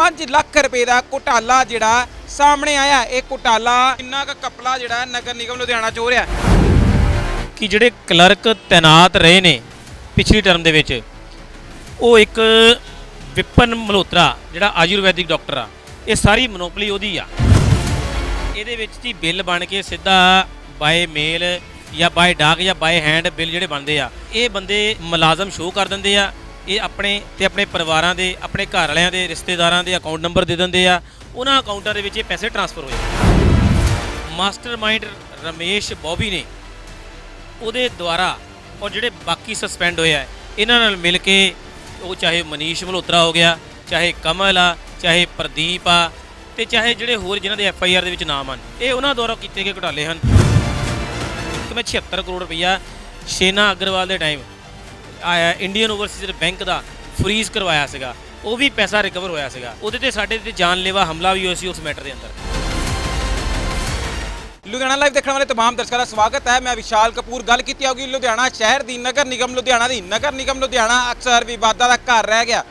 5 ਲੱਖ ਰੁਪਏ ਦਾ ਘੁਟਾਲਾ ਜਿਹੜਾ ਸਾਹਮਣੇ ਆਇਆ। ਇਹ ਘੁਟਾਲਾ ਕਿੰਨਾ ਕੁ ਕਪਲਾ ਜਿਹੜਾ ਨਗਰ ਨਿਗਮ ਲੁਧਿਆਣਾ ਚ ਹੋ ਰਿਹਾ। ਕਿ ਜਿਹੜੇ ਕਲਰਕ ਤੈਨਾਤ ਰਹੇ ਨੇ ਪਿਛਲੀ ਟਰਮ ਦੇ ਵਿੱਚ, ਉਹ ਇੱਕ ਵਿਪਨ ਮਲਹੋਤਰਾ ਜਿਹੜਾ ਆਯੁਰਵੈਦਿਕ ਡਾਕਟਰ ਆ, ਇਹ ਸਾਰੀ ਮੋਨੋਪਲੀ ਉਹਦੀ ਆ। ਇਹਦੇ ਵਿੱਚ ਜੀ ਬਿੱਲ ਬਣ ਕੇ ਸਿੱਧਾ ਬਾਏ ਮੇਲ ਜਾਂ ਬਾਏ ਡਾਕ ਜਾਂ ਬਾਏ ਹੈਂਡ ਬਿੱਲ ਜਿਹੜੇ ਬਣਦੇ ਆ, ਇਹ ਬੰਦੇ ਮੁਲਾਜ਼ਮ ਸ਼ੋਅ ਕਰ ਦਿੰਦੇ ਆ। ਇਹ ਆਪਣੇ ਤੇ ਆਪਣੇ ਪਰਿਵਾਰਾਂ ਦੇ, ਆਪਣੇ ਘਰ ਵਾਲਿਆਂ ਦੇ, ਰਿਸ਼ਤੇਦਾਰਾਂ ਦੇ ਅਕਾਊਂਟ ਨੰਬਰ ਦੇ ਦਿੰਦੇ ਆ। ਉਹਨਾਂ ਅਕਾਊਂਟਾਂ ਦੇ ਵਿੱਚ ਇਹ ਪੈਸੇ ਟ੍ਰਾਂਸਫਰ ਹੋ ਜਾਂਦੇ ਮਾਸਟਰਮਾਈਂਡ ਰਮੇਸ਼ ਬੌਬੀ ਨੇ ਉਹਦੇ ਦੁਆਰਾ ਔਰ ਜਿਹੜੇ ਬਾਕੀ ਸਸਪੈਂਡ ਹੋਏ ਆ, ਇਹਨਾਂ ਨਾਲ ਮਿਲ ਕੇ ਉਹ ਚਾਹੇ ਮਨੀਸ਼ ਮਲਹੋਤਰਾ ਹੋ ਗਿਆ, ਚਾਹੇ ਕਮਲ ਆ, ਚਾਹੇ ਪ੍ਰਦੀਪ ਆ, ਤੇ ਚਾਹੇ ਜਿਹੜੇ ਹੋਰ ਜਿਨ੍ਹਾਂ ਦੇ ਐਫ ਆਈ ਆਰ ਦੇ ਵਿੱਚ ਨਾਮ ਹਨ, ਇਹ ਉਹਨਾਂ ਦੁਆਰਾ ਕੀਤੇ ਗਏ ਘੁਟਾਲੇ ਹਨ। ਕਿ ਮੈਂ 76 ਕਰੋੜ ਰੁਪਈਆ ਸ਼ੇਨਾ ਅਗਰਵਾਲ ਦੇ ਟਾਈਮ ਇੰਡੀਅਨ ਓਵਰਸੀਜ਼ ਬੈਂਕ ਦਾ ਫਰੀਜ਼ ਕਰਵਾਇਆ ਸੀਗਾ ਉਹ ਵੀ ਪੈਸਾ ਰਿਕਵਰ ਹੋਇਆ ਸੀਗਾ ਉਹਦੇ ਤੇ ਸਾਡੇ ਤੇ ਜਾਨਲੇਵਾ ਹਮਲਾ ਵੀ ਹੋਇਆ ਸੀ ਉਸ ਮੈਟਰ ਦੇ ਅੰਦਰ ਲੁਧਿਆਣਾ ਲਾਈਵ ਦੇਖਣ ਵਾਲੇ तमाम ਦਰਸ਼ਕਾਂ ਦਾ ਸਵਾਗਤ ਹੈ ਮੈਂ ਵਿਸ਼ਾਲ ਕਪੂਰ ਗੱਲ ਕੀਤੀ ਹੋਗੀ ਲੁਧਿਆਣਾ ਸ਼ਹਿਰ ਦੀ ਨਗਰ ਨਿਗਮ ਲੁਧਿਆਣਾ ਦੀ ਨਗਰ ਨਿਗਮ ਲੁਧਿਆਣਾ ਅਕਸਰ ਵਿਵਾਦਾਂ ਦਾ ਘਰ ਰਹਿ ਗਿਆ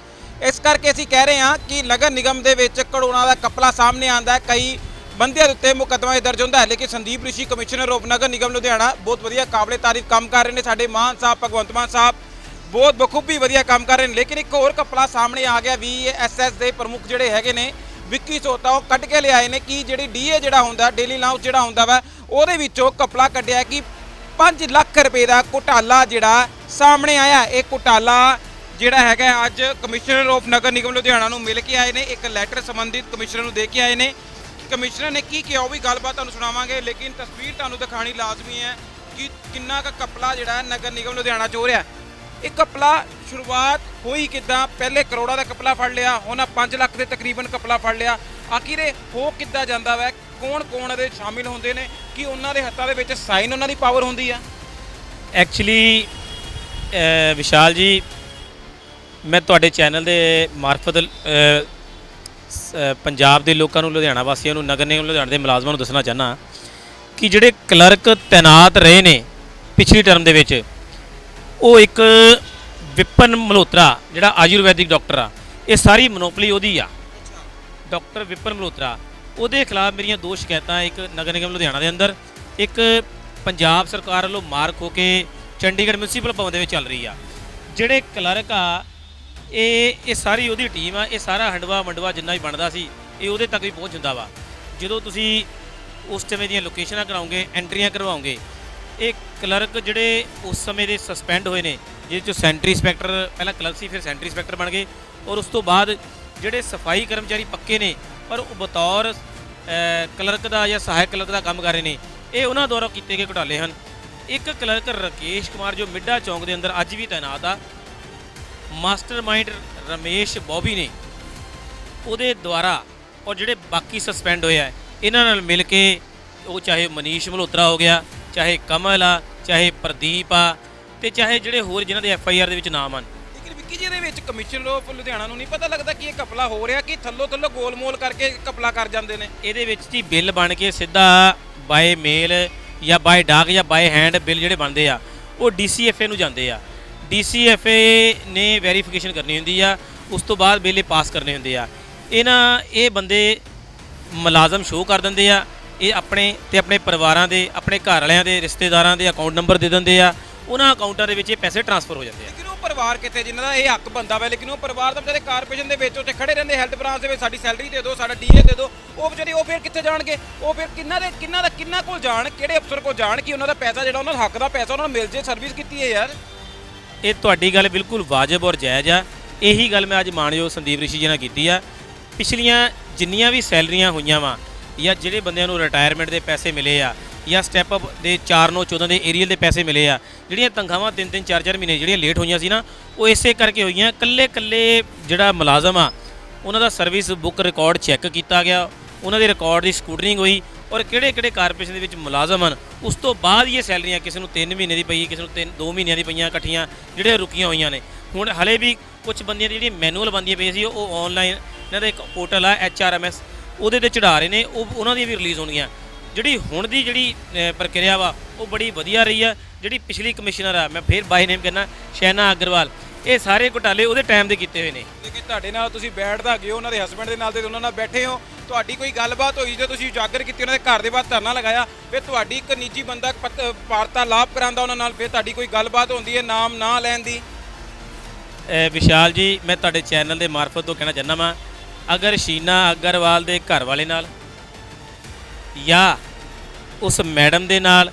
ਇਸ ਕਰਕੇ ਅਸੀਂ ਕਹਿ ਰਹੇ ਹਾਂ ਕਿ ਨਗਰ ਨਿਗਮ ਦੇ ਵਿੱਚ ਕਰੋੜਾਂ ਦਾ ਕਪਲਾ ਸਾਹਮਣੇ ਆਂਦਾ ਹੈ ਕਈ ਬੰਦਿਆਂ ਦੇ ਉੱਤੇ ਮੁਕੱਦਮਾ ਦਰਜ ਹੁੰਦਾ ਹੈ ਲੇਕਿਨ ਸੰਦੀਪ ਰਿਸ਼ੀ ਕਮਿਸ਼ਨਰ ਆਫ ਨਗਰ ਨਿਗਮ ਲੁਧਿਆਣਾ ਬਹੁਤ ਵਧੀਆ ਕਾਬਲੇ ਤਾਰੀਫ ਕੰਮ ਕਰ ਰਹੇ ਨੇ ਸਾਡੇ ਮਾਨ ਸਾਹਿਬ ਭਗਵੰਤ ਮਾਨ ਸਾਹਿਬ ਬਹੁਤ ਬਖੂਬੀ ਵਧੀਆ ਕੰਮ ਕਰ ਰਹੇ ਨੇ। ਲੇਕਿਨ ਇੱਕ ਹੋਰ ਕਪਲਾ ਸਾਹਮਣੇ ਆ ਗਿਆ ਵੀਐਸਐਸ ਦੇ ਪ੍ਰਮੁੱਖ ਜਿਹੜੇ ਹੈਗੇ ਨੇ, ਵਿੱਕੀ ਸੋਤਾ, ਉਹ ਕੱਢ ਕੇ ਲਿਆਏ ਨੇ ਕਿ ਜਿਹੜੀ ਡੀਏ ਜਿਹੜਾ ਹੁੰਦਾ ਡੇਲੀ ਲਾਉਂਸ ਜਿਹੜਾ ਹੁੰਦਾ ਵਾ, ਉਹਦੇ ਵਿੱਚੋਂ ਕਪਲਾ ਕੱਢਿਆ ਕਿ 5 ਲੱਖ ਰੁਪਏ ਦਾ ਘੁਟਾਲਾ ਜਿਹੜਾ ਸਾਹਮਣੇ ਆਇਆ। ਇਹ ਘੁਟਾਲਾ ਜਿਹੜਾ ਹੈਗਾ ਅੱਜ ਕਮਿਸ਼ਨਰ ਆਫ ਨਗਰ ਨਿਗਮ ਲੁਧਿਆਣਾ ਨੂੰ ਮਿਲ ਕੇ ਆਏ ਨੇ, ਇੱਕ ਲੈਟਰ ਸੰਬੰਧਿਤ ਕਮਿਸ਼ਨਰ ਨੂੰ ਦੇ ਕੇ ਆਏ ਨੇ। ਕਮਿਸ਼ਨਰ ਨੇ ਕੀ ਕਿਹਾ, ਉਹ ਵੀ ਗੱਲਬਾਤ ਤੁਹਾਨੂੰ ਸੁਣਾਵਾਂਗੇ, ਲੇਕਿਨ ਤਸਵੀਰ ਤੁਹਾਨੂੰ ਦਿਖਾਣੀ ਲਾਜ਼ਮੀ ਹੈ ਕਿ ਕਿੰਨਾ ਕੁ ਕਪਲਾ ਜਿਹੜਾ ਨਗਰ ਨਿਗਮ ਲੁਧਿਆਣਾ ਚ ਹੋ ਰਿਹਾ। ਇਹ ਕਪਲਾ ਸ਼ੁਰੂਆਤ ਹੋਈ ਕਿਦਾਂ? ਪਹਿਲੇ ਕਰੋੜਾਂ ਦਾ ਕਪਲਾ ਫੜ ਲਿਆ, ਹੁਣ 5 ਲੱਖ ਦੇ ਤਕਰੀਬਨ ਕਪਲਾ ਫੜ ਲਿਆ। ਆਖਿਰ ਇਹ ਹੋ ਕਿੱਦਾਂ ਜਾਂਦਾ ਵੈ? ਕੌਣ ਕੌਣ ਇਹਦੇ ਸ਼ਾਮਿਲ ਹੁੰਦੇ ਨੇ? ਕਿ ਉਹਨਾਂ ਦੇ ਹੱਥਾਂ ਦੇ ਵਿੱਚ ਸਾਈਨ ਉਹਨਾਂ ਦੀ ਪਾਵਰ ਹੁੰਦੀ ਆ? ਐਕਚੁਅਲੀ ਵਿਸ਼ਾਲ ਜੀ, ਮੈਂ ਤੁਹਾਡੇ ਚੈਨਲ ਦੇ ਮਾਰਫਤ ਪੰਜਾਬ ਦੇ ਲੋਕਾਂ ਨੂੰ, ਲੁਧਿਆਣਾ ਵਾਸੀਆਂ ਨੂੰ, ਨਗਰ ਨਿਗਮ ਲੁਧਿਆਣਾ ਦੇ ਮੁਲਾਜ਼ਮਾਂ ਨੂੰ ਦੱਸਣਾ ਚਾਹਨਾ ਕਿ ਜਿਹੜੇ ਕਲਰਕ ਤੈਨਾਤ ਰਹੇ ਨੇ ਪਿਛਲੀ ਟਰਮ ਦੇ ਵਿੱਚ ਉਹ ਇੱਕ ਵਿਪਨ ਮਲਹੋਤਰਾ, ਜਿਹੜਾ ਆਯੁਰਵੈਦਿਕ ਡਾਕਟਰ ਆ। ਇਹ ਸਾਰੀ ਮੋਨੋਪਲੀ ਉਹਦੀ ਆ। ਡਾਕਟਰ ਵਿਪਨ ਮਲਹੋਤਰਾ, ਉਹਦੇ ਖਿਲਾਫ ਮੇਰੀਆਂ ਦੋ ਸ਼ਿਕਾਇਤਾਂ, ਇੱਕ ਨਗਰ ਨਿਗਮ ਲੁਧਿਆਣਾ ਦੇ ਅੰਦਰ, ਇੱਕ ਪੰਜਾਬ ਸਰਕਾਰ ਵੱਲੋਂ ਮਾਰਕ ਹੋ ਕੇ ਚੰਡੀਗੜ੍ਹ ਮਿਊਨਿਸਪਲ ਭਵਨ ਦੇ ਵਿੱਚ ਚੱਲ ਰਹੀ ਆ। ਜਿਹੜੇ ਕਲਰਕ ਆ, ਇਹ ਇਹ ਸਾਰੀ ਉਹਦੀ ਟੀਮ ਆ, ਇਹ ਸਾਰਾ ਹੰਡਵਾ ਮੰਡਵਾ ਜਿੰਨਾ ਵੀ ਬਣਦਾ ਸੀ, ਇਹ ਉਹਦੇ ਤੱਕ ਵੀ ਪਹੁੰਚ ਜਾਂਦਾ ਵਾ। ਜਦੋਂ ਤੁਸੀਂ ਉਸ ਸਮੇਂ ਦੀਆਂ ਲੋਕੇਸ਼ਨਾਂ ਕਰਾਉਂਗੇ ਐਂਟਰੀਆਂ ਕਰਵਾਉਂਗੇ ਇਹ ਕਲਰਕ ਜਿਹੜੇ ਉਸ ਸਮੇਂ ਦੇ ਸਸਪੈਂਡ ਹੋਏ ਨੇ, ਜਿਹਦੇ ਚੋਂ ਸੈਂਟਰੀ ਇੰਸਪੈਕਟਰ, ਪਹਿਲਾਂ ਕਲਰਕ ਸੀ, ਫਿਰ ਸੈਂਟਰੀ ਇੰਸਪੈਕਟਰ ਬਣ ਗਏ ਔਰ ਉਸ ਤੋਂ ਬਾਅਦ ਜਿਹੜੇ ਸਫ਼ਾਈ ਕਰਮਚਾਰੀ ਪੱਕੇ ਨੇ, ਪਰ ਉਹ ਬਤੌਰ ਕਲਰਕ ਦਾ ਜਾਂ ਸਹਾਇਕ ਕਲਰਕ ਦਾ ਕੰਮ ਕਰ ਰਹੇ ਨੇ, ਇਹ ਉਹਨਾਂ ਦੁਆਰਾ ਕੀਤੇ ਗਏ ਘੁਟਾਲੇ ਹਨ। ਇੱਕ ਕਲਰਕ ਰਕੇਸ਼ ਕੁਮਾਰ ਜੋ ਮਿੱਡਾ ਚੌਂਕ ਦੇ ਅੰਦਰ ਅੱਜ ਵੀ ਤਾਇਨਾਤ ਆ, ਮਾਸਟਰਮਾਈਂਡ ਰਮੇਸ਼ ਬੌਬੀ ਨੇ, ਉਹਦੇ ਦੁਆਰਾ ਔਰ ਜਿਹੜੇ ਬਾਕੀ ਸਸਪੈਂਡ ਹੋਏ ਆ, ਇਹਨਾਂ ਨਾਲ ਮਿਲ ਕੇ ਉਹ ਚਾਹੇ ਮਨੀਸ਼ ਮਲਹੋਤਰਾ ਹੋ ਗਿਆ, ਚਾਹੇ ਕਮਲ ਆ ਚਾਹੇ ਪ੍ਰਦੀਪ ਆ ਤੇ ਚਾਹੇ ਜਿਹੜੇ ਹੋਰ ਜਿਨ੍ਹਾਂ ਦੇ ਐਫ ਆਈ ਆਰ ਦੇ ਵਿੱਚ ਨਾਮ ਹਨ। ਲੇਕਿਨ ਵਿੱਕੀ ਜੀ ਦੇ ਵਿੱਚ ਕਮਿਸ਼ਨਰ ਆਫ ਲੁਧਿਆਣਾ ਨੂੰ ਨਹੀਂ ਪਤਾ ਲੱਗਦਾ ਕਿ ਇਹ ਕਪਲਾ ਹੋ ਰਿਹਾ ਕਿ ਥੱਲੋ ਥੱਲੋ ਗੋਲਮੋਲ ਕਰਕੇ ਕਪਲਾ ਕਰ ਜਾਂਦੇ ਨੇ। ਇਹਦੇ ਵਿੱਚ ਜੀ ਬਿੱਲ ਬਣ ਕੇ ਸਿੱਧਾ ਬਾਏ ਮੇਲ ਜਾਂ ਬਾਏ ਡਾਕ ਜਾਂ ਬਾਏ ਹੈਂਡ ਬਿੱਲ ਜਿਹੜੇ ਬਣਦੇ ਆ ਉਹ ਡੀਸੀਐਫਏ ਨੂੰ ਜਾਂਦੇ ਆ। ਡੀਸੀਐਫਏ ਨੇ ਵੈਰੀਫਿਕੇਸ਼ਨ ਕਰਨੀ ਹੁੰਦੀ ਆ ਉਸ ਤੋਂ ਬਾਅਦ ਬਿੱਲ ਪਾਸ ਕਰਨੇ ਹੁੰਦੇ ਆ। ਇਹਨਾਂ ਇਹ ਬੰਦੇ ਮੁਲਾਜ਼ਮ ਸ਼ੋਅ ਕਰ ਦਿੰਦੇ ਆ ਇਹ ਆਪਣੇ ਤੇ ਆਪਣੇ ਪਰਿਵਾਰਾਂ ਦੇ ਆਪਣੇ ਘਰ ਵਾਲਿਆਂ ਦੇ ਰਿਸ਼ਤੇਦਾਰਾਂ ਦੇ ਅਕਾਊਂਟ ਨੰਬਰ ਦੇ ਦਿੰਦੇ ਆ। ਉਹਨਾਂ ਅਕਾਊਂਟਾਂ ਦੇ ਵਿੱਚ ਇਹ ਪੈਸੇ ਟ੍ਰਾਂਸਫਰ ਹੋ ਜਾਂਦੇ ਆ। ਲੇਕਿਨ ਉਹ ਪਰਿਵਾਰ ਕਿੱਥੇ? ਜਿਨ੍ਹਾਂ ਦਾ ਇਹ ਹੱਕ ਬੰਦਾ ਵਾ ਲੇਕਿਨ ਉਹ ਪਰਿਵਾਰ ਤਾਂ ਵਿਚਾਰੇ ਕਾਰਪੋਰੇਸ਼ਨ ਦੇ ਵਿੱਚ ਉੱਥੇ ਖੜੇ ਰਹਿੰਦੇ ਹੈਲਥ ਬ੍ਰਾਂਚ ਦੇ ਵਿੱਚ ਸਾਡੀ ਸੈਲਰੀ ਦੇ ਦਿਓ ਸਾਡਾ ਡੀਏ ਦੇ ਦਿਓ। ਉਹ ਵਿਚਾਰੇ ਉਹ ਫਿਰ ਕਿੱਥੇ ਜਾਣਗੇ? ਉਹ ਫਿਰ ਕਿੰਨਾ ਦੇ ਕਿੰਨਾ ਦਾ ਕਿੰਨਾ ਕੋਲ ਜਾਣ ਕਿਹੜੇ ਅਫਸਰ ਕੋਲ ਜਾਣ ਕਿ ਉਹਨਾਂ ਦਾ ਪੈਸਾ ਜਿਹੜਾ ਉਹਨਾਂ ਦਾ ਹੱਕ ਦਾ ਪੈਸਾ ਉਹਨਾਂ ਨੂੰ ਮਿਲ ਜੇ ਸਰਵਿਸ ਕੀਤੀ ਹੈ ਯਾਰ। ਇਹ ਤੁਹਾਡੀ ਗੱਲ ਬਿਲਕੁਲ ਵਾਜਬ ਔਰ ਜਾਇਜ਼ ਆ। ਇਹੀ ਗੱਲ ਮੈਂ ਅੱਜ ਮਾਣਯੋਗ ਸੰਦੀਪ ਰਿਸ਼ੀ ਜੀ ਨਾਲ ਕੀਤੀ ਆ। ਪਿਛਲੀਆਂ ਜਿੰਨੀਆਂ ਵੀ ਸੈਲਰੀਆਂ ਹੋਈਆਂ ਵਾ ਜਾਂ ਜਿਹੜੇ ਬੰਦਿਆਂ ਨੂੰ ਰਿਟਾਇਰਮੈਂਟ ਦੇ ਪੈਸੇ ਮਿਲੇ ਆ, ਜਾਂ ਸਟੈਪ ਅਪ ਦੇ 4 9 14 ਦੇ ਏਰੀਅਲ ਦੇ ਪੈਸੇ ਮਿਲੇ ਆ, ਜਿਹੜੀਆਂ ਤਨਖਾਹਾਂ 3 3 4 4 ਮਹੀਨੇ ਜਿਹੜੀਆਂ ਲੇਟ ਹੋਈਆਂ ਸੀ ਨਾ, ਉਹ ਇਸੇ ਕਰਕੇ ਹੋਈਆਂ। ਕੱਲੇ ਕੱਲੇ ਜਿਹੜਾ ਮੁਲਾਜ਼ਮ ਆ, ਉਹਨਾਂ ਦਾ ਸਰਵਿਸ ਬੁੱਕ ਰਿਕਾਰਡ ਚੈੱਕ ਕੀਤਾ ਗਿਆ, ਉਹਨਾਂ ਦੇ ਰਿਕਾਰਡ ਦੀ ਸਕੂਟਰਿੰਗ ਹੋਈ ਔਰ ਕਿਹੜੇ ਕਿਹੜੇ ਕਾਰਪੋਰੇਸ਼ਨ ਦੇ ਵਿੱਚ ਮੁਲਾਜ਼ਮ ਹਨ, ਉਸ ਤੋਂ ਬਾਅਦ ਹੀ ਇਹ ਸੈਲਰੀਆਂ ਕਿਸੇ ਨੂੰ 3 ਮਹੀਨੇ ਦੀ ਪਈ, ਕਿਸੇ ਨੂੰ 3 2 ਮਹੀਨਿਆਂ ਦੀ ਪਈਆਂ, ਇਕੱਠੀਆਂ ਜਿਹੜੇ ਰੁਕੀਆਂ ਹੋਈਆਂ ਨੇ। ਹੁਣ ਹਲੇ ਵੀ ਕੁਝ ਬੰਦੀਆਂ ਦੀ ਜਿਹੜੀ ਮੈਨੂਅਲ ਬੰਦੀਆਂ ਪਈਆਂ ਸੀ, ਉਹ ਆਨਲਾਈਨ ਇਹਨਾਂ ਦਾ ਇੱਕ ਪੋਰਟਲ ਆ ਐਚਆਰਐਮਐਸ ਉਹਦੇ ਤੇ ਚੜਾ ਰਹੇ ਨੇ ਉਹ ਉਹਨਾਂ ਦੀ ਵੀ ਰਿਲੀਜ਼ ਹੋਣਗੀਆਂ। ਜਿਹੜੀ ਹੁਣ ਦੀ ਜਿਹੜੀ ਪ੍ਰਕਿਰਿਆ ਵਾ ਉਹ ਬੜੀ ਵਧੀਆ ਰਹੀ ਆ। ਜਿਹੜੀ ਪਿਛਲੀ ਕਮਿਸ਼ਨਰ ਆ ਮੈਂ ਫੇਰ ਬਾਈ ਨੇਮ ਕਹਿੰਦਾ ਸ਼ੈਨਾ ਅਗਰਵਾਲ। ਇਹ ਸਾਰੇ ਘੁਟਾਲੇ ਉਹਦੇ ਟਾਈਮ ਦੇ ਕੀਤੇ ਹੋਏ ਨੇ। ਲੇਕਿਨ ਤੁਹਾਡੇ ਨਾਲ ਤੁਸੀਂ ਬੈਠਦਾ ਗਏ ਉਹਨਾਂ ਦੇ ਹਸਬੰਡ ਦੇ ਨਾਲ ਤੇ ਉਹਨਾਂ ਨਾਲ ਬੈਠੇ ਹੋ। ਤੁਹਾਡੀ ਕੋਈ ਗੱਲਬਾਤ ਹੋਈ ਜੇ ਤੁਸੀਂ ਉਜਾਗਰ ਕੀਤੀ ਉਹਨਾਂ ਦੇ ਘਰ ਦੇ ਬਾਹਰ ਧਰਨਾ ਲਗਾਇਆ ਫਿਰ ਤੁਹਾਡੀ ਇੱਕ ਨਿੱਜੀ ਬੰਦਾ ਪਤ- ਵਾਰਤਾਲਾਪ ਕਰਾਂਦਾ ਉਹਨਾਂ ਨਾਲ ਫਿਰ ਤੁਹਾਡੀ ਕੋਈ ਗੱਲਬਾਤ ਹੁੰਦੀ ਹੈ ਨਾਮ ਨਾ ਲੈਣ ਦੀ? ਵਿਸ਼ਾਲ ਜੀ ਮੈਂ ਤੁਹਾਡੇ ਚੈਨਲ ਦੇ ਮਾਰਫਤ ਤੋਂ ਕਹਿਣਾ ਚਾਹੁੰਦਾ ਵਾਂ। ਅਗਰ ਸ਼ੀਨਾ ਅਗਰਵਾਲ ਦੇ ਘਰ ਵਾਲੇ ਨਾਲ ਜਾਂ ਉਸ ਮੈਡਮ ਦੇ ਨਾਲ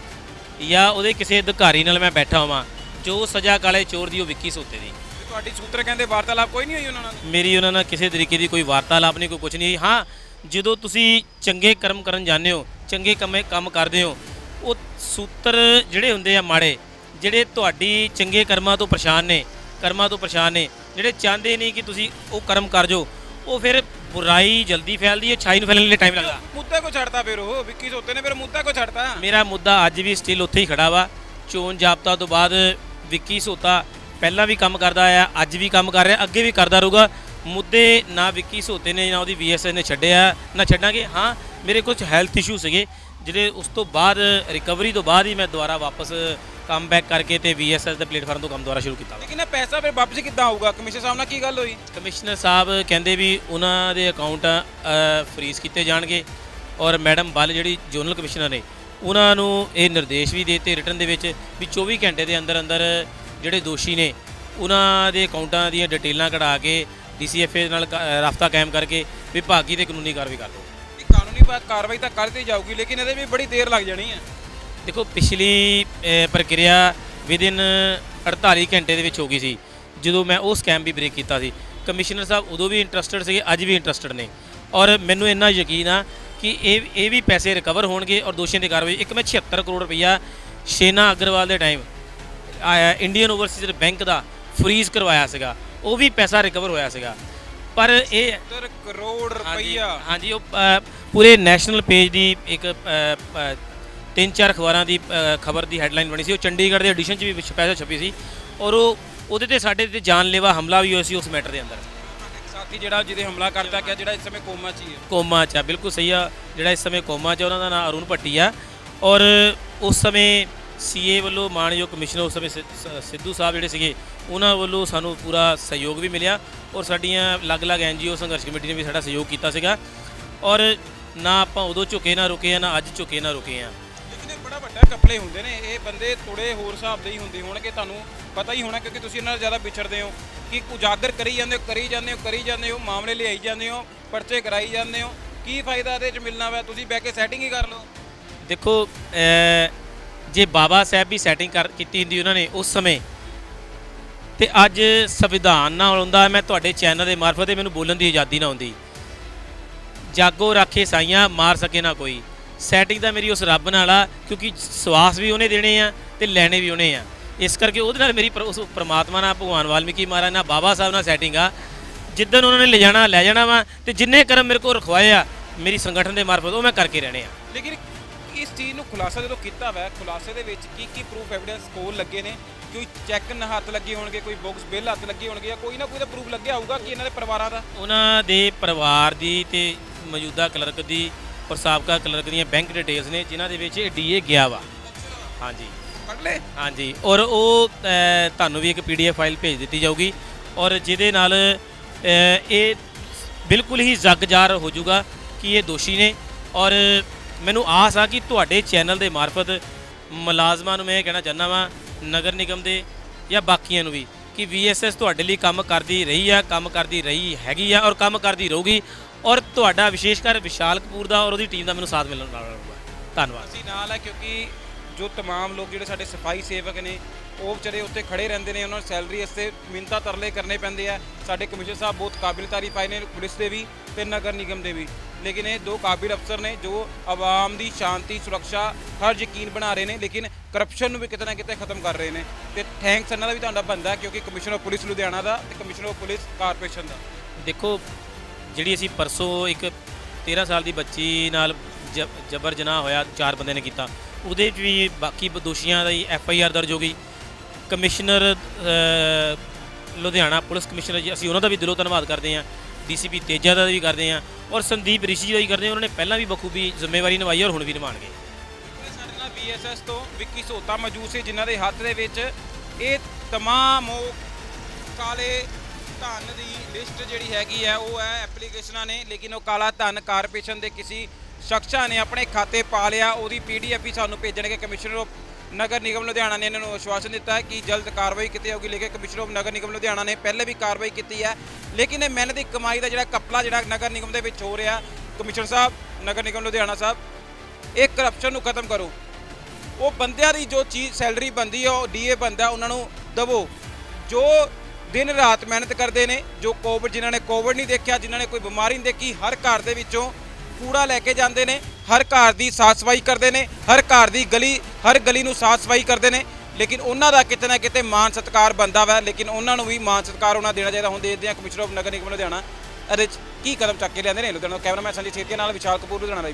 ਜਾਂ ਉਹਦੇ ਕਿਸੇ ਅਧਿਕਾਰੀ ਨਾਲ ਮੈਂ ਬੈਠਾ ਹੋਵਾਂ ਜੋ ਸਜ਼ਾ ਕਾਲੇ ਚੋਰ ਦੀ ਉਹ ਵਿੱਕੀ ਸੋਤੇ ਦੀ। ਤੁਹਾਡੀ ਸੂਤਰ ਕਹਿੰਦੇ ਵਾਰਤਾਲਾਪ ਕੋਈ ਨਹੀਂ ਹੋਈ ਉਹਨਾਂ ਨਾਲ? ਮੇਰੀ ਉਹਨਾਂ ਨਾਲ ਕਿਸੇ ਤਰੀਕੇ ਦੀ ਕੋਈ ਵਾਰਤਾਲਾਪ ਨਹੀਂ ਕੋਈ ਕੁਝ ਨਹੀਂ ਹਾਂ ਜਦੋਂ ਤੁਸੀਂ ਚੰਗੇ ਕਰਮ ਕਰਨ ਜਾਂਦੇ ਹੋ ਚੰਗੇ ਕੰਮੇ ਕੰਮ ਕਰਦੇ ਹੋ ਉਹ ਸੂਤਰ ਜਿਹੜੇ ਹੁੰਦੇ ਆ ਮਾੜੇ ਜਿਹੜੇ ਤੁਹਾਡੀ ਚੰਗੇ ਕਰਮਾਂ ਤੋਂ ਪਰੇਸ਼ਾਨ ਨੇ ਕਰਮਾਂ ਤੋਂ ਪਰੇਸ਼ਾਨ ਨੇ ਜਿਹੜੇ ਚਾਹੁੰਦੇ ਨਹੀਂ ਕਿ ਤੁਸੀਂ ਉਹ ਕਰਮ ਕਰ ਜਾਓ ਉਹ ਫਿਰ ਬੁਰਾਈ ਜਲਦੀ ਫੈਲਦੀ ਹੈ ਛਾਈ ਨੂੰ ਫੈਲਣ ਲਈ ਟਾਈਮ ਲੱਗਦਾ। ਮੁੱਦਾ ਕੋ ਛੱਡਤਾ ਫਿਰ ਉਹ? ਵਿੱਕੀ ਸੋਤੇ ਨੇ ਫਿਰ ਮੁੱਦਾ ਕੋ ਛੱਡਤਾ? ਮੇਰਾ ਮੁੱਦਾ ਅੱਜ ਵੀ ਸਟਿਲ ਉੱਥੇ ਹੀ ਖੜਾ ਵਾ। ਚੋਣ ਜਾਬਤਾ ਤੋਂ ਬਾਅਦ ਵਿੱਕੀ ਸੋਤਾ ਪਹਿਲਾਂ ਵੀ ਕੰਮ ਕਰਦਾ ਆਇਆ ਅੱਜ ਵੀ ਕੰਮ ਕਰ ਰਿਹਾ ਅੱਗੇ ਵੀ ਕਰਦਾ ਰਹੂਗਾ। ਮੁੱਦੇ ਨਾ ਵਿੱਕੀ ਸੋਤੇ ਨੇ ਨਾ ਉਹਦੀ ਵੀਐਸਐਸ ਨੇ ਛੱਡਿਆ ਨਾ ਛੱਡਾਂਗੇ। ਹਾਂ ਮੇਰੇ ਕੁਝ ਹੈਲਥ ਇਸ਼ੂ ਸੀਗੇ ਜਿਹੜੇ ਉਸ ਤੋਂ ਬਾਅਦ ਰਿਕਵਰੀ ਤੋਂ ਬਾਅਦ ਹੀ ਮੈਂ ਦੁਬਾਰਾ ਵਾਪਸ ਕੰਮ ਬੈਕ ਕਰਕੇ ਤੇ ਵੀਐਸਐਸ ਦੇ ਪਲੇਟਫਾਰਮ ਤੋਂ ਕੰਮ ਦੁਬਾਰਾ ਸ਼ੁਰੂ ਕੀਤਾ। ਲੇਕਿਨ ਇਹ ਪੈਸਾ ਫਿਰ ਵਾਪਸ ਕਿੱਦਾਂ ਆਊਗਾ? ਕਮਿਸ਼ਨ ਸਾਹਿਬ ਨਾਲ ਕੀ ਗੱਲ ਹੋਈ? ਕਮਿਸ਼ਨਰ ਸਾਹਿਬ ਕਹਿੰਦੇ ਵੀ ਉਹਨਾਂ ਦੇ ਅਕਾਊਂਟ ਫਰੀਜ਼ ਕੀਤੇ ਜਾਣਗੇ ਔਰ ਮੈਡਮ ਬੱਲ ਜਿਹੜੀ ਜੋਨਲ ਕਮਿਸ਼ਨਰ ਨੇ ਉਹਨਾਂ ਨੂੰ ਇਹ ਨਿਰਦੇਸ਼ ਵੀ ਦਿੱਤੇ ਰਿਟਰਨ ਦੇ ਵਿੱਚ ਵੀ 24 ਘੰਟੇ ਦੇ ਅੰਦਰ ਅੰਦਰ ਜਿਹੜੇ ਦੋਸ਼ੀ ਨੇ ਉਹਨਾਂ ਦੇ ਅਕਾਊਂਟਾਂ ਦੀਆਂ ਡਿਟੇਲਾਂ ਕਢਾ ਕੇ ਡੀਸੀਐਫਏ ਨਾਲ ਰਾਫਤਾ ਕਾਇਮ ਕਰਕੇ ਵਿਭਾਗੀ ਤੇ ਕਾਨੂੰਨੀ ਕਾਰਵਾਈ ਕਰ ਇਹ ਕਾਨੂੰਨੀ ਕਾਰਵਾਈ ਤਾਂ ਕਰਤੀ ਜਾਊਗੀ ਲੇਕਿਨ ਇਹਦੇ ਵੀ ਬੜੀ ਦੇਰ ਲੱਗ ਜਾਣੀ ਹੈ। ਦੇਖੋ ਪਿਛਲੀ ਪ੍ਰਕਿਰਿਆ ਵਿਦਿਨ 48 ਘੰਟੇ ਦੇ ਵਿੱਚ ਹੋ ਗਈ ਸੀ। ਜਦੋਂ ਮੈਂ ਉਹ ਸਕੈਮ ਵੀ ਬ੍ਰੇਕ ਕੀਤਾ ਸੀ। ਕਮਿਸ਼ਨਰ ਸਾਹਿਬ ਉਦੋਂ ਵੀ ਇੰਟਰਸਟਿਡ ਸੀਗੇ ਅੱਜ ਵੀ ਇੰਟਰਸਟਿਡ ਨੇ। ਔਰ ਮੈਨੂੰ ਇੰਨਾ ਯਕੀਨ ਆ ਕਿ ਇਹ ਇਹ ਵੀ ਪੈਸੇ ਰਿਕਵਰ ਹੋਣਗੇ ਔਰ ਦੋਸ਼ੀਆਂ ਦੀ ਕਾਰਵਾਈ ਇੱਕ ਮੈਂ 76 ਕਰੋੜ ਰੁਪਈਆ ਸ਼ੇਨਾ ਅਗਰਵਾਲ ਦੇ ਟਾਈਮ ਆਇਆ ਇੰਡੀਅਨ ਓਵਰਸੀਜ਼ ਬੈਂਕ ਦਾ ਫਰੀਜ਼ ਕਰਵਾਇਆ ਸੀਗਾ। ਉਹ ਵੀ ਪੈਸਾ ਰਿਕਵਰ ਹੋਇਆ ਸੀਗਾ। ਪਰ ਇਹ 70 ਕਰੋੜ ਰੁਪਈਆ। ਹਾਂਜੀ ਉਹ ਪੂਰੇ ਨੈਸ਼ਨਲ ਪੇਜ ਦੀ ਇੱਕ ਤਿੰਨ ਚਾਰ ਅਖਬਾਰਾਂ ਦੀ ਖਬਰ ਦੀ ਹੈਡਲਾਈਨ ਬਣੀ ਸੀ। ਉਹ ਚੰਡੀਗੜ੍ਹ ਦੇ ਐਡੀਸ਼ਨ 'ਚ ਵੀ ਸਪੈਸ਼ਲ ਛਪੀ ਸੀ ਔਰ ਉਹ ਉਹਦੇ ਤੇ ਸਾਡੇ ਤੇ ਜਾਨਲੇਵਾ ਹਮਲਾ ਵੀ ਹੋਇਆ ਸੀ ਉਸ ਮੈਟਰ ਦੇ ਅੰਦਰ। ਸਾਥੀ ਜਿਹੜਾ ਜਿਹਦੇ ਹਮਲਾ ਕਰਤਾ ਗਿਆ ਜਿਹੜਾ ਇਸ ਸਮੇਂ ਕੋਮਾ 'ਚ ਹੀ ਹੈ। ਕੋਮਾ 'ਚ ਆ ਬਿਲਕੁਲ ਸਹੀ ਆ। ਜਿਹੜਾ ਇਸ ਸਮੇਂ ਕੋਮਾ 'ਚ ਉਹਨਾਂ ਦਾ ਨਾਮ ਅਰੁਣ ਭੱਟੀ ਆ। ਔਰ ਉਸ ਸਮੇਂ ਸੀਏ ਵੱਲੋਂ ਮਾਨਯੋਗ ਕਮਿਸ਼ਨਰ ਉਸ ਸਮੇਂ ਸਿੱਧੂ ਸਾਹਿਬ ਜਿਹੜੇ ਸੀਗੇ ਉਹਨਾਂ ਵੱਲੋਂ ਸਾਨੂੰ ਪੂਰਾ ਸਹਿਯੋਗ ਵੀ ਮਿਲਿਆ ਔਰ ਸਾਡੀਆਂ ਅਲੱਗ-ਅਲੱਗ ਐਨਜੀਓ ਸੰਘਰਸ਼ ਕਮੇਟੀ ਨੇ ਵੀ ਸਾਡਾ ਸਹਿਯੋਗ ਕੀਤਾ ਸੀਗਾ। ਔਰ ਨਾ ਆਪਾਂ ਉਦੋਂ ਝੁਕੇ ਨਾ ਰੁਕੇ ਆ ਨਾ ਅੱਜ ਝੁਕੇ ਨਾ ਰੁਕੇ ਆ। ਲੇਕਿਨ ਇਹ ਹੁੰਦੇ ਨੇ, ਇਹ ਬੰਦੇ ਥੋੜੇ ਹੋਰ ਹਿਸਾਬ ਦੇ ਹੀ ਹੁੰਦੇ ਹੋਣਗੇ, ਤੁਹਾਨੂੰ ਪਤਾ ਹੀ ਹੋਣਾ ਕਿਉਂਕਿ ਤੁਸੀਂ ਇਹਨਾਂ ਨਾਲ ਜ਼ਿਆਦਾ ਵਿਛੜਦੇ ਹੋ। ਕਿ ਉਜਾਗਰ ਕਰੀ ਜਾਂਦੇ ਹੋ, ਕਰੀ ਜਾਂਦੇ ਹੋ, ਕਰੀ ਜਾਂਦੇ ਹੋ, ਮਾਮਲੇ ਲਿਆਈ ਜਾਂਦੇ ਹੋ, ਪਰਚੇ ਕਰਾਈ ਜਾਂਦੇ ਹੋ। ਕੀ ਫਾਇਦਾ ਇਹਦੇ ਚ ਮਿਲਣਾ ਵਾ? ਤੁਸੀਂ ਬਹਿ ਕੇ ਸੈਟਿੰਗ ਹੀ ਕਰ ਲਓ। ਦੇਖੋ ਜੇ ਬਾਬਾ ਸਾਹਿਬ ਵੀ ਸੈਟਿੰਗ ਕਰ, ਕੀਤੀ ਹੁੰਦੀ ਉਹਨਾਂ ਨੇ ਉਸ ਸਮੇਂ, ਤੇ ਅੱਜ ਸੰਵਿਧਾਨ ਨਾਲ ਹੁੰਦਾ, ਮੈਂ ਤੁਹਾਡੇ ਚੈਨਲ ਦੇ ਮਾਰਫਤ ਮੈਨੂੰ ਬੋਲਣ ਦੀ ਆਜ਼ਾਦੀ ਨਾ ਹੁੰਦੀ। ਜਾਗੋ ਰਾਖੇ ਸਾਈਆਂ, ਮਾਰ ਸਕੇ ਨਾ ਕੋਈ। ਸੈਟਿੰਗ ਤਾਂ ਮੇਰੀ ਉਸ ਰੱਬ ਨਾਲ ਆ ਕਿਉਂਕਿ ਸਵਾਸ ਵੀ ਉਹਨੇ ਦੇਣੇ ਆ ਤੇ ਲੈਣੇ ਵੀ ਉਹਨੇ ਆ। ਇਸ ਕਰਕੇ ਉਹਦੇ ਨਾਲ ਮੇਰੀ ਉਸ ਪ੍ਰਮਾਤਮਾ ਨਾਲ ਭਗਵਾਨ ਵਾਲਮੀਕੀ ਮਹਾਰਾਜ ਨਾਲ ਬਾਬਾ ਸਾਹਿਬ ਨਾਲ ਸੈਟਿੰਗ ਆ। ਜਿੱਦਨ ਉਹਨਾਂ ਨੇ ਲੈ ਜਾਣਾ ਲੈ ਜਾਣਾ ਵਾ ਤੇ ਜਿੰਨੇ ਕਰਮ ਮੇਰੇ ਕੋਲ ਰਖਵਾਏ ਆ ਮੇਰੀ ਸੰਗਠਨ ਦੇ ਮਾਰਫਤ ਉਹ ਮੈਂ ਕਰਕੇ ਰਹਿਣੇ ਆ। ਲੇਕਿਨ ਇਸ ਚੀਜ਼ ਨੂੰ ਖੁਲਾਸਾ ਜਦੋਂ ਕੀਤਾ ਵਾ ਖੁਲਾਸੇ ਦੇ ਵਿੱਚ ਕੀ ਕੀ ਪ੍ਰੂਫ ਐਵੀਡੈਂਸ ਕੋਲ ਲੱਗੇ ਨੇ? ਕੋਈ ਚੈੱਕ ਨਾ ਹੱਥ ਲੱਗੇ ਹੋਣਗੇ ਕੋਈ ਬੁੱਕਸ ਬਿੱਲ ਹੱਥ ਲੱਗੇ ਹੋਣਗੇ ਜਾਂ ਕੋਈ ਨਾ ਕੋਈ ਤਾਂ ਪ੍ਰੂਫ ਲੱਗਿਆ ਹੋਊਗਾ ਕਿ ਇਹਨਾਂ ਦੇ ਪਰਿਵਾਰਾਂ ਦਾ? ਉਹਨਾਂ ਦੇ ਪਰਿਵਾਰ ਦੀ ਤੇ ਮੌਜੂਦਾ ਕਲਰਕ ਦੀ ਔਰ ਸਾਬਕਾ ਕਲਰਕ ਦੀਆਂ ਬੈਂਕ ਡਿਟੇਲਸ ਨੇ ਜਿਨ੍ਹਾਂ ਦੇ ਵਿੱਚ ਇਹ ਡੀਏ ਗਿਆ ਵਾ। ਹਾਂਜੀ। ਪੜ ਲੈ। ਹਾਂਜੀ। ਔਰ ਉਹ ਤੁਹਾਨੂੰ ਵੀ ਇੱਕ ਪੀਡੀਐਫ ਫਾਈਲ ਭੇਜ ਦਿੱਤੀ ਜਾਊਗੀ। ਔਰ ਜਿਹਦੇ ਨਾਲ ਇਹ ਬਿਲਕੁਲ ਹੀ ਜਗਜਾਰ ਹੋ ਜਾਊਗਾ ਕਿ ਇਹ ਦੋਸ਼ੀ ਨੇ। ਔਰ ਮੈਨੂੰ ਆਸ ਆ ਕਿ ਤੁਹਾਡੇ ਚੈਨਲ ਦੇ ਮਾਰਫਤ ਮੁਲਾਜ਼ਮਾਂ ਨੂੰ ਮੈਂ ਇਹ ਕਹਿਣਾ ਚਾਹੁੰਦਾ ਵਾਂ ਨਗਰ ਨਿਗਮ ਦੇ ਜਾਂ ਬਾਕੀਆਂ ਨੂੰ ਵੀ ਕਿ ਵੀਐਸਐਸ ਤੁਹਾਡੇ ਲਈ ਕੰਮ ਕਰਦੀ ਰਹੀ ਆ ਕੰਮ ਕਰਦੀ ਰਹੀ ਹੈਗੀ ਆ ਔਰ ਕੰਮ ਕਰਦੀ ਰਹੂਗੀ। ਔਰ ਤੁਹਾਡਾ ਵਿਸ਼ੇਸ਼ ਕਰ ਵਿਸ਼ਾਲ ਕਪੂਰ ਦਾ ਔਰ ਉਹਦੀ ਟੀਮ ਦਾ ਮੈਨੂੰ ਸਾਥ ਮਿਲਣ ਵਾਲਾ ਰਹੂਗਾ ਧੰਨਵਾਦ ਅਸੀਂ ਨਾਲ ਹੈ ਕਿਉਂਕਿ ਜੋ तमाम ਲੋਕ ਜਿਹੜੇ ਸਾਡੇ ਸਫਾਈ ਸੇਵਕ ਨੇ ਉਹ ਵਿਚਾਰੇ ਉੱਤੇ ਖੜੇ ਰਹਿੰਦੇ ਨੇ ਉਹਨਾਂ ਨੂੰ ਸੈਲਰੀ ਵਾਸਤੇ ਮਿੰਤਾ ਤਰਲੇ ਕਰਨੇ ਪੈਂਦੇ ਆ ਸਾਡੇ ਕਮਿਸ਼ਨਰ ਸਾਹਿਬ ਬਹੁਤ ਕਾਬਿਲ ਤਾਰੀਫ ਆਏ ਨੇ ਪੁਲਿਸ ਦੇ ਵੀ ਤੇ ਨਗਰ ਨਿਗਮ ਦੇ ਵੀ ਲੇਕਿਨ ਇਹ ਦੋ ਕਾਬਿਲ ਅਫਸਰ ਨੇ ਜੋ ਆਵਾਮ ਦੀ ਸ਼ਾਂਤੀ ਸੁਰੱਖਿਆ ਹਰ ਯਕੀਨ ਬਣਾ ਰਹੇ ਨੇ ਲੇਕਿਨ ਕਰਪਸ਼ਨ ਨੂੰ ਵੀ ਕਿਤੇ ਨਾ ਕਿਤੇ ਖਤਮ ਕਰ ਰਹੇ ਨੇ ਤੇ ਥੈਂਕਸ ਇਹਨਾਂ ਦਾ ਵੀ ਤੁਹਾਡਾ ਬੰਦਾ ਕਿਉਂਕਿ ਕਮਿਸ਼ਨਰ ਪੁਲਿਸ ਲੁਧਿਆਣਾ ਦਾ ਤੇ ਕਮਿਸ਼ਨਰ ਪੁਲਿਸ ਕਾਰਪੋਰੇਸ਼ਨ ਦਾ ਦੇਖੋ ਜਿਹੜੀ ਅਸੀਂ ਪਰਸੋਂ ਇੱਕ 13 ਸਾਲ ਦੀ ਬੱਚੀ ਨਾਲ ਜ- ਜਬਰ ਜਨਾਹ ਹੋਇਆ, ਚਾਰ ਬੰਦੇ ਨੇ ਕੀਤਾ। ਉਹਦੇ ਵਿੱਚ ਵੀ ਬਾਕੀ ਦੋਸ਼ੀਆਂ ਦੀ ਐਫ ਆਈ ਆਰ ਦਰਜ ਹੋ ਗਈ। ਕਮਿਸ਼ਨਰ ਲੁਧਿਆਣਾ ਪੁਲਿਸ ਕਮਿਸ਼ਨਰ ਜੀ, ਅਸੀਂ ਉਹਨਾਂ ਦਾ ਵੀ ਦਿਲੋਂ ਧੰਨਵਾਦ ਕਰਦੇ ਹਾਂ। ਡੀਸੀਪੀ ਤੇਜਾ ਦਾ ਵੀ ਕਰਦੇ ਹਾਂ ਔਰ ਸੰਦੀਪ ਰਿਸ਼ੀ ਦਾ ਵੀ ਕਰਦੇ ਹਾਂ। ਉਹਨਾਂ ਨੇ ਪਹਿਲਾਂ ਵੀ ਬਖੂਬੀ ਜ਼ਿੰਮੇਵਾਰੀ ਨਿਭਾਈ ਔਰ ਹੁਣ ਵੀ ਨਿਭਾਉਣਗੇ। ਸਾਡੇ ਨਾਲ ਬੀਐਸਐਸ ਤੋਂ ਵਿੱਕੀ ਸੋਤਾ ਮੌਜੂਦ ਸੀ, ਜਿਨ੍ਹਾਂ ਦੇ ਹੱਥ ਦੇ ਵਿੱਚ ਇਹ ਤਮਾਮ ਉਹ ਕਾਲੇ ਧਨ ਦੀ ਲਿਸਟ ਜਿਹੜੀ ਹੈਗੀ ਹੈ, ਉਹ ਹੈ ਐਪਲੀਕੇਸ਼ਨਾਂ ਨੇ, ਲੇਕਿਨ ਉਹ ਕਾਲਾ ਧਨ ਕਾਰਪੋਰੇਸ਼ਨ ਦੇ ਕਿਸੇ ਸ਼ਖਸਾਂ ਨੇ ਆਪਣੇ ਖਾਤੇ ਪਾ ਲਿਆ, ਉਹਦੀ ਪੀਡੀਐਫ ਵੀ ਸਾਨੂੰ ਭੇਜਣਗੇ। ਕਮਿਸ਼ਨਰ ਆਫ ਨਗਰ ਨਿਗਮ ਲੁਧਿਆਣਾ ਨੇ ਇਹਨਾਂ ਨੂੰ ਆਸ਼ਵਾਸਨ ਦਿੱਤਾ ਹੈ ਕਿ ਜਲਦ ਕਾਰਵਾਈ ਕੀਤੀ ਜਾਊਗੀ ਲੇਕਿਨ ਕਮਿਸ਼ਨਰ ਆਫ ਨਗਰ ਨਿਗਮ ਲੁਧਿਆਣਾ ਨੇ ਪਹਿਲੇ ਵੀ ਕਾਰਵਾਈ ਕੀਤੀ ਹੈ, ਲੇਕਿਨ ਇਹ ਮਿਹਨਤ ਦੀ ਕਮਾਈ ਦਾ ਜਿਹੜਾ ਕਪਲਾ ਜਿਹੜਾ ਨਗਰ ਨਿਗਮ ਦੇ ਵਿੱਚ ਹੋ ਰਿਹਾ ਕਮਿਸ਼ਨਰ ਸਾਹਿਬ, ਨਗਰ ਨਿਗਮ ਲੁਧਿਆਣਾ ਸਾਹਿਬ, ਇਹ ਕਰਪਸ਼ਨ ਨੂੰ ਖਤਮ ਕਰੋ। ਉਹ ਬੰਦਿਆਂ ਦੀ ਜੋ ਚੀਜ਼ ਸੈਲਰੀ ਬੰਦੀ ਹੈ, ਉਹ ਡੀਏ ਬੰਦਾ ਉਹਨਾਂ ਨੂੰ ਦਵੋ। ਜੋ ਦਿਨ ਰਾਤ ਮਿਹਨਤ ਕਰਦੇ ਨੇ, ਜੋ ਕੋਵਿਡ ਜਿਨ੍ਹਾਂ ਨੇ ਕੋਵਿਡ ਨਹੀਂ ਦੇਖਿਆ, ਜਿਨ੍ਹਾਂ ਨੇ ਕੋਈ ਬਿਮਾਰੀ ਨਹੀਂ ਦੇਖੀ, ਹਰ ਘਰ ਦੇ ਵਿੱਚੋਂ ਕੂੜਾ ਲੈ ਕੇ ਜਾਂਦੇ ਨੇ, ਹਰ ਘਰ ਦੀ ਸਾਫ਼ ਸਫ਼ਾਈ ਕਰਦੇ ਨੇ, ਹਰ ਘਰ ਦੀ ਗਲੀ, ਹਰ ਗਲੀ ਨੂੰ ਸਾਫ਼ ਸਫ਼ਾਈ ਕਰਦੇ ਨੇ, ਲੇਕਿਨ ਉਹਨਾਂ ਦਾ ਕਿਤੇ ਨਾ ਕਿਤੇ ਮਾਨ ਸਤਿਕਾਰ ਬੰਦਾ ਵਾ, ਲੇਕਿਨ ਉਹਨਾਂ ਨੂੰ ਵੀ ਮਾਨ ਸਤਿਕਾਰ ਉਹਨਾਂ ਦੇਣਾ ਚਾਹੀਦਾ, ਹੁਣ ਦੇਖਦੇ ਹਾਂ ਕਮਿਸ਼ਨਰ ਆਫ ਨਗਰ ਨਿਗਮ ਲੁਧਿਆਣਾ ਇਹਦੇ 'ਚ ਕੀ ਕਦਮ ਚੱਕ ਕੇ ਲਿਆਂਦੇ ਨੇ ਲੁਧਿਆਣਾ ਤੋਂ ਕੈਮਰਾਮੈਨ ਸੰਜੀਤ ਸੇਤੀਆ ਨਾਲ ਵਿਸ਼ਾਲ ਕਪੂਰ ਲੁਧਿਆਣਾ ਦਾ